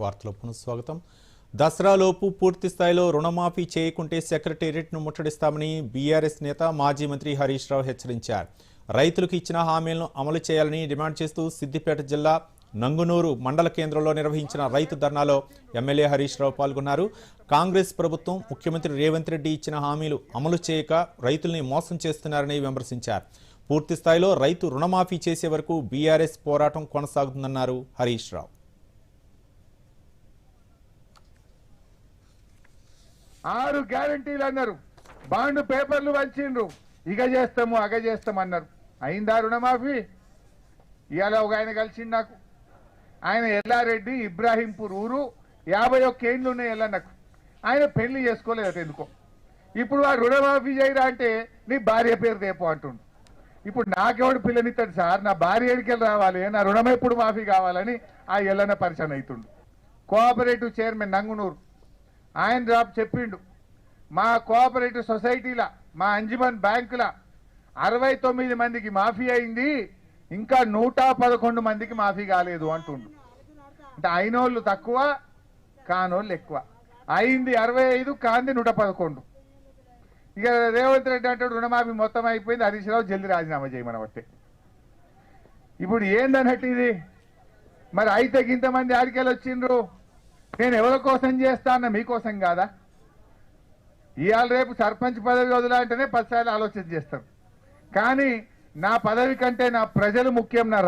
వార్తలో పునఃస్వాగతం. దసరాలోపు పూర్తి స్థాయిలో రుణమాఫీ చేయకుంటే సెక్రటేరియట్ను ముట్టడిస్తామని బీఆర్ఎస్ నేత మాజీ మంత్రి హరీష్ రావు హెచ్చరించారు. రైతులకు ఇచ్చిన హామీలను అమలు చేయాలని డిమాండ్ చేస్తూ సిద్దిపేట జిల్లా నంగునూరు మండల కేంద్రంలో నిర్వహించిన రైతు ధర్నాలో ఎమ్మెల్యే హరీష్ రావు పాల్గొన్నారు. కాంగ్రెస్ ప్రభుత్వం ముఖ్యమంత్రి రేవంత్ రెడ్డి ఇచ్చిన హామీలు అమలు చేయక రైతుల్ని మోసం చేస్తున్నారని విమర్శించారు. పూర్తి స్థాయిలో రైతు రుణమాఫీ చేసే వరకు బీఆర్ఎస్ పోరాటం కొనసాగుతుందన్నారు హరీష్ రావు. ఆరు గ్యారంటీలు అన్నారు. బాండ్ పేపర్లు వచ్చిండ్రు ఇక చేస్తాము అగ చేస్తాం అన్నారు. అయిందా రుణమాఫీ? ఇవాళ ఒక ఆయన కలిసిండు నాకు. ఆయన ఎల్లారెడ్డి ఇబ్రాహీంపూర్ ఊరు యాభై ఒక్క ఏండ్లు ఉన్నాయి ఎల్లన్నకు. ఆయన పెళ్ళి చేసుకోలేదు ఎందుకో. ఇప్పుడు ఆ రుణమాఫీ చేయరా అంటే నీ భార్య పేరు రేపు అంటుండు. ఇప్పుడు నాకెవడు పిల్లనిస్తాడు సార్? నా భార్య ఎడికెళ్ళి రావాలి? నా రుణం ఎప్పుడు మాఫీ కావాలని ఆ ఎల్లన్న పరిచయం అవుతుండు కోఆపరేటివ్ చైర్మన్ నంగునూరు. ఆయన జాబ్ చెప్పిండు. మా కోఆపరేటివ్ సొసైటీల మా అంజుమన్ బ్యాంకుల అరవై తొమ్మిది మందికి మాఫీ అయింది ఇంకా నూట పదకొండు మందికి మాఫీ కాలేదు అంటుండు. అంటే అయినోళ్ళు తక్కువ కానోళ్ళు ఎక్కువ. అయింది అరవై ఐదు కాంది నూట పదకొండు. ఇక రేవంత్ రెడ్డి అంటాడు రుణమాఫీ మొత్తం అయిపోయింది హరీష్ రావు జల్దీ రాజీనామా చేయమని బట్టి ఇప్పుడు ఏందన్నట్టు ఇది? మరి అయితే ఇంతమంది ఆడికెళ్ళి వచ్చిండ్రు నేను ఎవరి కోసం చేస్తా అన్న మీకోసం కాదా? ఇవాళ రేపు సర్పంచ్ పదవి వదలంటేనే పదిసార్లు ఆలోచన చేస్తాం కానీ నా పదవి కంటే నా ప్రజలు ముఖ్యం నా